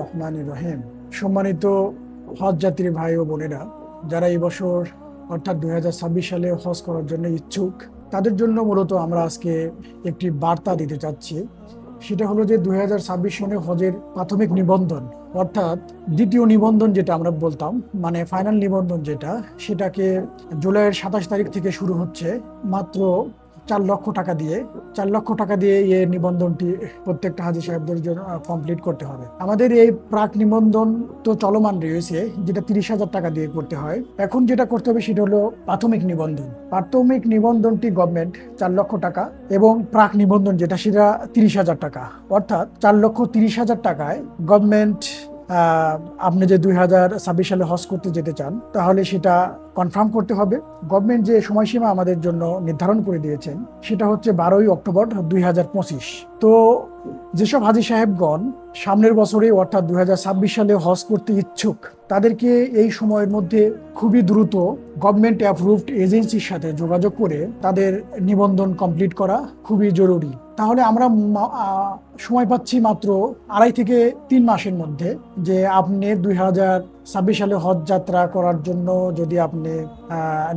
রহমান রহিম। সম্মানিত হজ যাত্রী ভাই ও বোনেরা, যারা এই বছর, অর্থাৎ দু হাজার ছাব্বিশ সালে হজ করার জন্য ইচ্ছুক, তাদের জন্য মূলত আমরা আজকে একটি বার্তা দিতে চাচ্ছি। সেটা হলো যে দুই সনে হজের প্রাথমিক নিবন্ধন, অর্থাৎ দ্বিতীয় নিবন্ধন যেটা আমরা বলতাম মানে ফাইনাল নিবন্ধন যেটা, সেটাকে জুলাইয়ের সাতাশ তারিখ থেকে শুরু হচ্ছে। মাত্র চার লক্ষ টাকা দিয়ে, চার লক্ষ টাকা দিয়ে এই নিবন্ধনটি প্রত্যেকটা হাজি সাহেবদের জন্য কমপ্লিট করতে হবে। আমাদের এই প্রাক নিবন্ধন তো চলমান রয়েছে, যেটা তিরিশ হাজার টাকা দিয়ে করতে হয়। এখন যেটা করতে হবে সেটা হলো প্রাথমিক নিবন্ধন। প্রাথমিক নিবন্ধনটি গভর্নমেন্ট চার লক্ষ টাকা এবং প্রাক নিবন্ধন যেটা সেটা তিরিশ হাজার টাকা। অর্থাৎ চার লক্ষ তিরিশ হাজার টাকায় গভর্নমেন্ট আপনি যে দুই হাজার ছাব্বিশ সালে হজ করতে যেতে চান, তাহলে সেটা কনফার্ম করতে হবে। গভর্নমেন্ট যে সময়সীমা আমাদের জন্য নির্ধারণ করে দিয়েছেন, সেটা হচ্ছে বারোই অক্টোবর দুই হাজার পঁচিশ। তো যেসব হাজি সাহেবগণ সামনের বছরে অর্থাৎ দুই হাজার ছাব্বিশ সালে হজ করতে ইচ্ছুক তাদেরকে এই সময়ের মধ্যে খুবই দ্রুত গভর্নমেন্ট অ্যাপ্রুভড এজেন্সির সাথে যোগাযোগ করে তাদের নিবন্ধন কমপ্লিট করা খুবই জরুরি। তাহলে আমরা সময় পাচ্ছি মাত্র আড়াই থেকে তিন মাসের মধ্যে যে আপনি দুই হাজার ছাব্বিশ সালে হজ যাত্রা করার জন্য যদি আপনি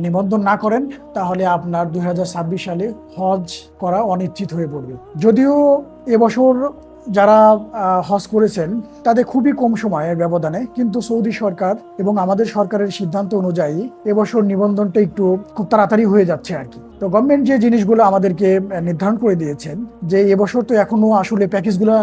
নিবন্ধন না করেন, তাহলে আপনার দুই হাজার ছাব্বিশ সালে হজ করা অনিশ্চিত হয়ে পড়বে। যদিও এবছর যারা হজ করেছেন, তাদের খুবই কম সময়ের ব্যবধানে, কিন্তু সৌদি সরকার এবং আমাদের সরকারের সিদ্ধান্ত অনুযায়ী এবছর নিবন্ধনটা একটু খুব তাড়াতাড়ি হয়ে যাচ্ছে আর কি। তো গভর্নমেন্ট যে জিনিসগুলো আমাদেরকে নির্ধারণ করে দিয়েছেন, যে এবছর তো এখনও আসলে প্যাকেজগুলো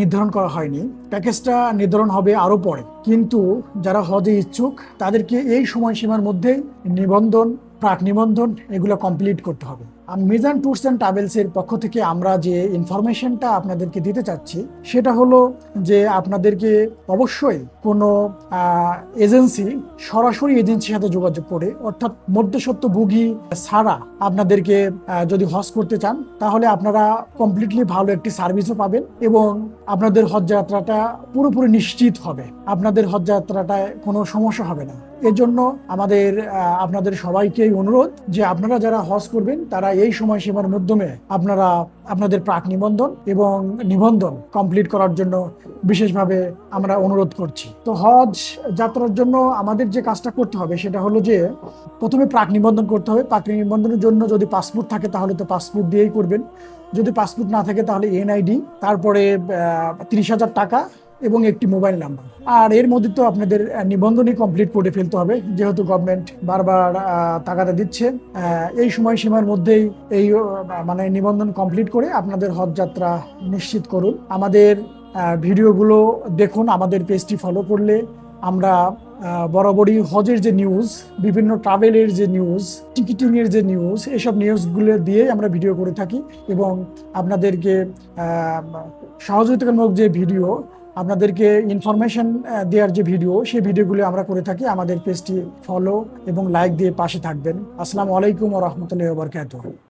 নির্ধারণ করা হয়নি। প্যাকেজটা নির্ধারণ হবে আরও পরে। কিন্তু যারা হজে ইচ্ছুক, তাদেরকে এই সময়সীমার মধ্যেই নিবন্ধন, প্রাক নিবন্ধন, এগুলো কমপ্লিট করতে হবে। মিজান ট্যুরস অ্যান্ড ট্রাভেলসের পক্ষ থেকে আমরা যে ইনফরমেশনটা আপনাদেরকে দিতে চাচ্ছি, সেটা হলো যে আপনাদেরকে অবশ্যই কোনো এজেন্সি সরাসরি এজেন্সির সাথে যোগাযোগ করে, অর্থাৎ মধ্যসত্ত্ব ভুগি ছাড়া আপনাদেরকে যদি হজ করতে চান, তাহলে আপনারা কমপ্লিটলি ভালো একটি সার্ভিসও পাবেন এবং আপনাদের হজ যাত্রাটা পুরোপুরি নিশ্চিত হবে। আপনাদের হজ যাত্রাটায় কোনো সমস্যা হবে না। এর জন্য আমাদের আপনাদের সবাইকেই অনুরোধ যে আপনারা যারা হজ করবেন, তারা এই সময়সীমার মাধ্যমে আপনারা আপনাদের প্রাক নিবন্ধন এবং নিবন্ধন কমপ্লিট করার জন্য বিশেষভাবে আমরা অনুরোধ করছি। তো হজ যাত্রার জন্য আমাদের যে কাজটা করতে হবে সেটা হলো যে প্রথমে প্রাক নিবন্ধন করতে হবে। প্রাক নিবন্ধনের জন্য যদি পাসপোর্ট থাকে তাহলে তো পাসপোর্ট দিয়েই করবেন। যদি পাসপোর্ট না থাকে তাহলে এনআইডি, তারপরে তিরিশ হাজার টাকা এবং একটি মোবাইল নাম্বার। আর এর মধ্যে তো আপনাদের নিবন্ধনই কমপ্লিট করে ফেলতে হবে। যেহেতু গভর্নমেন্ট বারবার তাগাদা দিচ্ছে এই সময়সীমার মধ্যেই এই মানে নিবন্ধন কমপ্লিট করে আপনাদের হজ যাত্রা নিশ্চিত করুন। আমাদের ভিডিওগুলো দেখুন, আমাদের পেজটি ফলো করলে আমরা বরাবরই হজের যে নিউজ বিভিন্ন ট্রাভেলের যে নিউজ টিকিটিং এর যে নিউজ এসব নিউজগুলো দিয়ে আমরা ভিডিও করে থাকি এবং আপনাদেরকে সহযোগিতামূলক যে ভিডিও আপনাদেরকে ইনফরমেশন দেওয়ার যে ভিডিও সেই ভিডিওগুলি আমরা করে থাকি। আমাদের পেজটি ফলো এবং লাইক দিয়ে পাশে থাকবেন। আসসালামু আলাইকুম ও রহমতুল্লাহ বরকাত